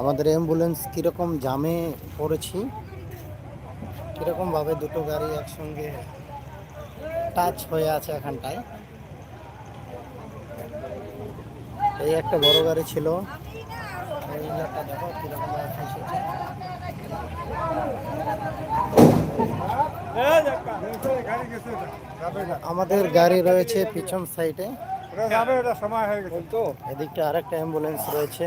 আমাদের অ্যাম্বুলেন্স কীরকম জামে পড়েছি? কীরকমভাবে দুটো গাড়ি একসঙ্গে টাচ হয়ে আছে এখানটায়? এই একটা বড় গাড়ি ছিল। এই দেখো কীরকম আমাদের গাড়ি রয়েছে পিছন সাইডে সময় হয়ে গেছে। তো এদিকটা আরেকটা অ্যাম্বুলেন্স রয়েছে।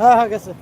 হ্যাঁ হ্যাঁ গেছে।